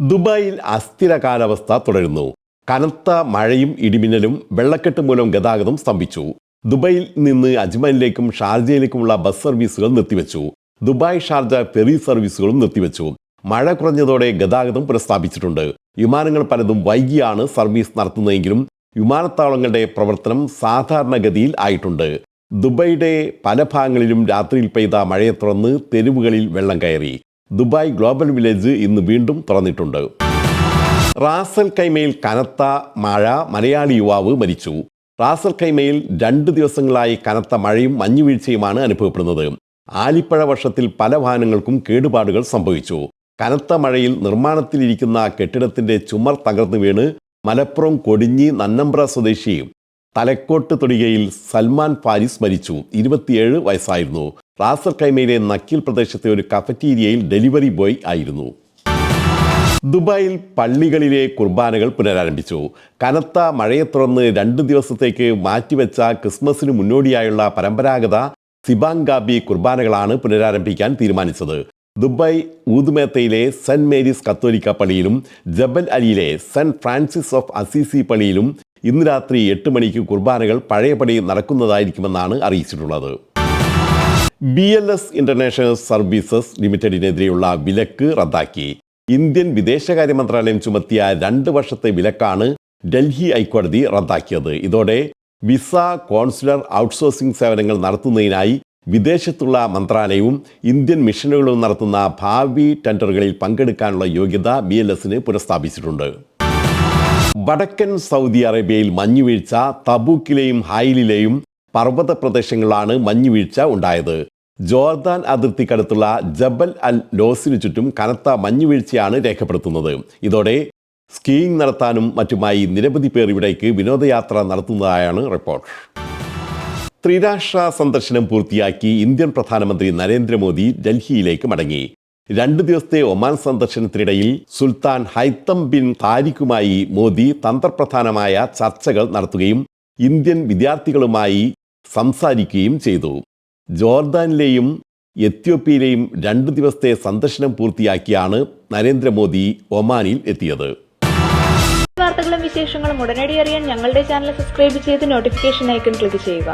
ദുബായിൽ അസ്ഥിര കാലാവസ്ഥ തുടരുന്നു. കനത്ത മഴയും ഇടിമിന്നലും വെള്ളക്കെട്ട് മൂലം ഗതാഗതം സ്തംഭിച്ചു. ദുബായിൽ നിന്ന് അജ്മാനിലേക്കും ഷാർജയിലേക്കുമുള്ള ബസ് സർവീസുകൾ നിർത്തിവെച്ചു. ദുബായ് ഷാർജ ഫെറി സർവീസുകളും നിർത്തിവെച്ചു. മഴ കുറഞ്ഞതോടെ ഗതാഗതം പുനഃസ്ഥാപിച്ചിട്ടുണ്ട്. വിമാനങ്ങൾ പലതും വൈകിയാണ് സർവീസ് നടത്തുന്നതെങ്കിലും വിമാനത്താവളങ്ങളുടെ പ്രവർത്തനം സാധാരണഗതിയിൽ ആയിട്ടുണ്ട്. ദുബൈയുടെ പല ഭാഗങ്ങളിലും രാത്രിയിൽ പെയ്ത മഴയെ തുടർന്ന് തെരുവുകളിൽ വെള്ളം കയറി. ദുബായ് ഗ്ലോബൽ വില്ലേജ് ഇന്ന് വീണ്ടും തുറന്നിട്ടുണ്ട്. റാസൽ കൈമയിൽ കനത്ത മഴ മലയാളി യുവാവ് മരിച്ചു. റാസൽ കൈമയിൽ രണ്ട് ദിവസങ്ങളായി കനത്ത മഴയും മഞ്ഞുവീഴ്ചയുമാണ് അനുഭവപ്പെടുന്നത്. ആലിപ്പഴ വർഷത്തിൽ പല വാഹനങ്ങൾക്കും കേടുപാടുകൾ സംഭവിച്ചു. കനത്ത മഴയിൽ നിർമ്മാണത്തിലിരിക്കുന്ന കെട്ടിടത്തിന്റെ ചുമർ തകർന്നു വീണ് മലപ്പുറം കൊടിഞ്ഞി നന്നമ്പ്ര സ്വദേശി തലക്കോട്ട് തൊടികയിൽ സൽമാൻ ഫാരിസ് മരിച്ചു. ഇരുപത്തിയേഴ് വയസ്സായിരുന്നു. റാസൽ കൈമയിലെ നക്കിൽ പ്രദേശത്തെ ഒരു കഫറ്റീരിയയിൽ ഡെലിവറി ബോയ് ആയിരുന്നു. ദുബായിൽ പള്ളികളിലെ കുർബാനകൾ പുനരാരംഭിച്ചു. കനത്ത മഴയെ തുടർന്ന് രണ്ട് ദിവസത്തേക്ക് മാറ്റിവെച്ച ക്രിസ്മസിന് മുന്നോടിയായുള്ള പരമ്പരാഗത സിബാങ്കാബി കുർബാനകളാണ് പുനരാരംഭിക്കാൻ തീരുമാനിച്ചത്. ദുബായ് ഊതുമേത്തയിലെ സെന്റ് മേരീസ് കത്തോലിക്ക പള്ളിയിലും ജബൽ അലിയിലെ സെന്റ് ഫ്രാൻസിസ് ഓഫ് അസീസി പള്ളിയിലും ഇന്ന് രാത്രി എട്ട് മണിക്ക് കുർബാനകൾ പഴയപടി നടക്കുന്നതായിരിക്കുമെന്നാണ് അറിയിച്ചിട്ടുള്ളത്. B L S international services ലിമിറ്റഡിനെതിരെയുള്ള വിലക്ക് റദ്ദാക്കി. ഇന്ത്യൻ വിദേശകാര്യ മന്ത്രാലയം ചുമത്തിയ രണ്ട് വർഷത്തെ വിലക്കാണ് ഡൽഹി ഹൈക്കോടതി റദ്ദാക്കിയത്. ഇതോടെ വിസ കോൺസുലർ ഔട്ട്സോഴ്സിംഗ് സേവനങ്ങൾ നടത്തുന്നതിനായി വിദേശത്തുള്ള മന്ത്രാലയവും ഇന്ത്യൻ മിഷനുകളും നടത്തുന്ന ഭാവി ടെൻഡറുകളിൽ പങ്കെടുക്കാനുള്ള യോഗ്യത ബി എൽ എസിന് പുനഃസ്ഥാപിച്ചിട്ടുണ്ട്. വടക്കൻ സൗദി അറേബ്യയിൽ മഞ്ഞുവീഴ്ച തബൂക്കിലെയും ഹായിലിലെയും പർവത പ്രദേശങ്ങളിലാണ് മഞ്ഞുവീഴ്ച ഉണ്ടായത്. ജോർദാൻ അതിർത്തിക്കടുത്തുള്ള ജബൽ അൽ ലോസിനു ചുറ്റും കനത്ത മഞ്ഞുവീഴ്ചയാണ് രേഖപ്പെടുത്തുന്നത്. ഇതോടെ സ്കീയിങ് നടത്താനും മറ്റുമായി നിരവധി പേർ ഇവിടേക്ക് വിനോദയാത്ര നടത്തുന്നതായാണ് റിപ്പോർട്ട്. ത്രിരാഷ്ട്ര സന്ദർശനം പൂർത്തിയാക്കി ഇന്ത്യൻ പ്രധാനമന്ത്രി നരേന്ദ്രമോദി ഡൽഹിയിലേക്ക് മടങ്ങി. രണ്ട് ദിവസത്തെ ഒമാൻ സന്ദർശനത്തിനിടയിൽ സുൽത്താൻ ഹൈത്തം ബിൻ താരിഖുമായി മോദി തന്ത്രപ്രധാനമായ ചർച്ചകൾ നടത്തുകയും ഇന്ത്യൻ വിദ്യാർത്ഥികളുമായി സംസാരിക്കുകയും ചെയ്തു. ജോർദാനിലെയും എത്യോപ്യയിലെയും രണ്ട് ദിവസത്തെ സന്ദർശനം പൂർത്തിയാക്കിയാണ് നരേന്ദ്രമോദി ഒമാനിൽ എത്തിയത്. വാർത്തകളും വിശേഷങ്ങളും ഉടനടി അറിയാൻ ഞങ്ങളുടെ ചാനൽ സബ്സ്ക്രൈബ് ചെയ്ത് നോട്ടിഫിക്കേഷൻ ഐക്കൺ ക്ലിക്ക് ചെയ്യുക.